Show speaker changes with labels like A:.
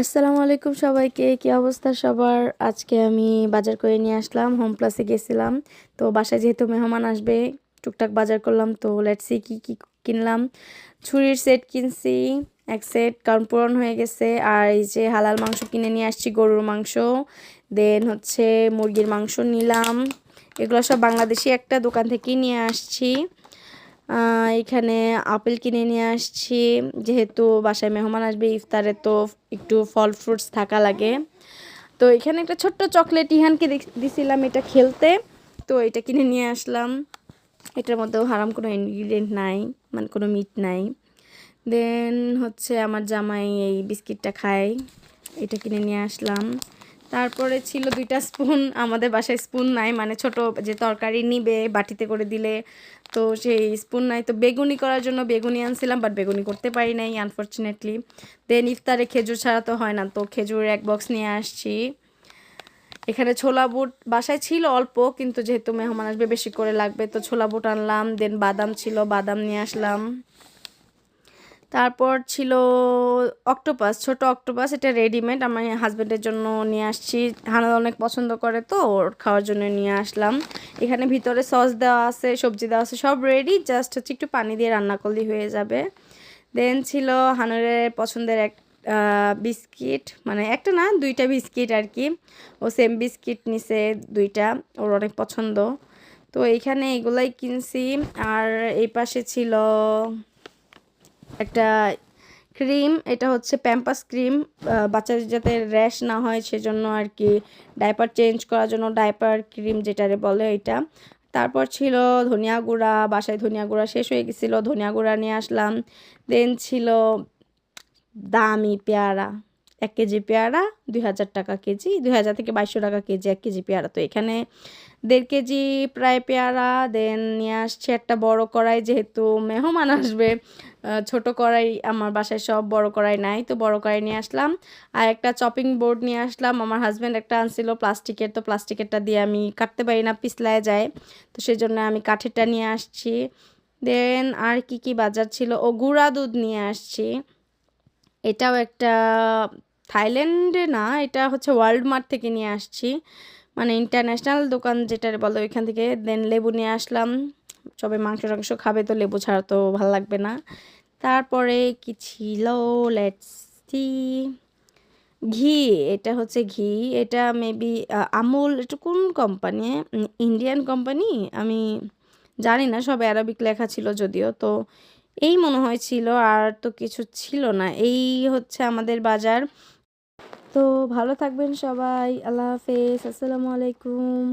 A: আসসালামু আলাইকুম সবাইকে, কি অবস্থা সবার? আজকে আমি বাজার করে নিয়ে আসলাম, হোম প্লাসে গেছিলাম। তো বাসায় যেহেতু মেহমান আসবে, টুকটাক বাজার করলাম, তো লেটসি কি কি কিনলাম। ছুরির সেট কিনছি, এক সেট কারণ পূরণ হয়ে গেছে। আর এই যে হালাল মাংস কিনে নিয়ে আসছি, গরুর মাংস। দেন হচ্ছে মুরগির মাংস নিলাম। এগুলো সব বাংলাদেশি একটা দোকান থেকেই নিয়ে আসছি। এখানে আপেল কিনে নিয়ে আসছি। যেহেতু বাসায় মেহমান আসবে, ইফতারে তো একটু ফল ফ্রুটস থাকা লাগে। তো এখানে একটা ছোট্ট চকলেট ইহানকে দিছিলাম এটা খেলতে। তো এটা কিনে নিয়ে আসলাম। এটার মধ্যেও হারাম কোনো ইনগ্রিডিয়েন্ট নাই মানে কোনো মিট নাই। দেন হচ্ছে আমার জামাই এই বিস্কিটটা খায়। এটা কিনে নিয়ে আসলাম। তারপরে ছিল দুইটা স্পুন, আমাদের বাসায় স্পুন নাই মানে ছোট যে তরকারি নিবে বাটিতে করে দিলে, তো সেই স্পুন নাই। তো বেগুনি করার জন্য বেগুনি আনছিলাম বাট বেগুনি করতে পারি নাই আনফর্চুনেটলি দেন ইফতারে খেজুর ছাড়া তো হয় না, তো খেজুর এক বক্স নিয়ে আসছি। এখানে ছোলা বুট বাসায় ছিল অল্প, কিন্তু যেহেতু মেহমান আসবে, বেশি করে লাগবে, তো ছোলা বুট আনলাম। দেন বাদাম ছিল, বাদাম নিয়ে আসলাম। তারপর ছিল অক্টোপাস, ছোট অক্টোপাস। এটা রেডিমেড আমার হাজব্যান্ডের জন্য নিয়ে আসছি। হানা অনেক পছন্দ করে তো, ওর খাওয়ার জন্য নিয়ে আসলাম। এখানে ভিতরে সস দেওয়া আছে, সবজি দেওয়া আছে, সব রেডি জাস্ট হচ্ছে একটু পানি দিয়ে রান্না করলেই হয়ে যাবে। দেন ছিল হানুরের পছন্দের এক বিস্কিট। মানে একটা না, দুইটা বিস্কিট আর কি। ও সেম বিস্কিট নিছে দুইটা। ওর অনেক পছন্দ। তো এইখানে এগুলাই কিনছি। আর এই পাশে ছিল একটা ক্রিম, এটা হচ্ছে প্যাম্পাস ক্রিম। বাচ্চাদের যাতে র্যাশ না হয় সেজন্য আর কি ডাইপার চেঞ্জ করার জন্য ডাইপার ক্রিম যেটারে বলে এটা। তারপর ছিল ধনিয়া গুঁড়া, বাসায় ধনিয়া গুঁড়া শেষ হয়ে গেছিল, ধনিয়া গুঁড়া নিয়ে আসলাম। দেন ছিল দামি পেয়ারা, এক কেজি পেয়ারা দুই হাজার টাকা কেজি, দুই হাজার থেকে বাইশশো টাকা কেজি, এক কেজি পেয়ারা। তো এখানে দেড় কেজি প্রায় পেয়ারা দেন নিয়ে আসছে একটা বড় কড়াই যেহেতু মেহমান আসবে ছোট কড়াই আমার বাসায় সব বড় কড়াই নাই, তো বড় কড়াই নিয়ে আসলাম। আর একটা চপিং বোর্ড নিয়ে আসলাম। আমার হাজব্যান্ড একটা আনছিল প্লাস্টিকের তো প্লাস্টিকেরটা দিয়ে আমি কাটতে পারি না, পিছলায় যায়। তো সেই জন্য আমি কাঠেরটা নিয়ে আসছি। দেন আর কি কি বাজার ছিল? ও গুঁড়া দুধ নিয়ে আসছি। এটাও একটা থাইল্যান্ডে না, এটা হচ্ছে ওয়ার্ল্ড মার্ট থেকে নিয়ে আসছি। মানে ইন্টারন্যাশনাল দোকান যেটা বলো ওইখান থেকে। দেন লেবু নিয়ে আসলাম। সবাই মাংস টাংস খাবে তো লেবু ছাড়া তো ভালো লাগবে না। তারপরে কি ছিল? লেটস ঘি, এটা হচ্ছে ঘি। এটা মেবি আমুল, এটা কোন কোম্পানি ইন্ডিয়ান কোম্পানি আমি জানি না, সব অ্যারাবিক লেখা ছিল যদিও। তো এই মনে হয় ছিল, আর তো কিছু ছিল না। এই হচ্ছে আমাদের বাজার। তো ভালো থাকবেন সবাই। আল্লাহ হাফেজ। আসসালামু আলাইকুম।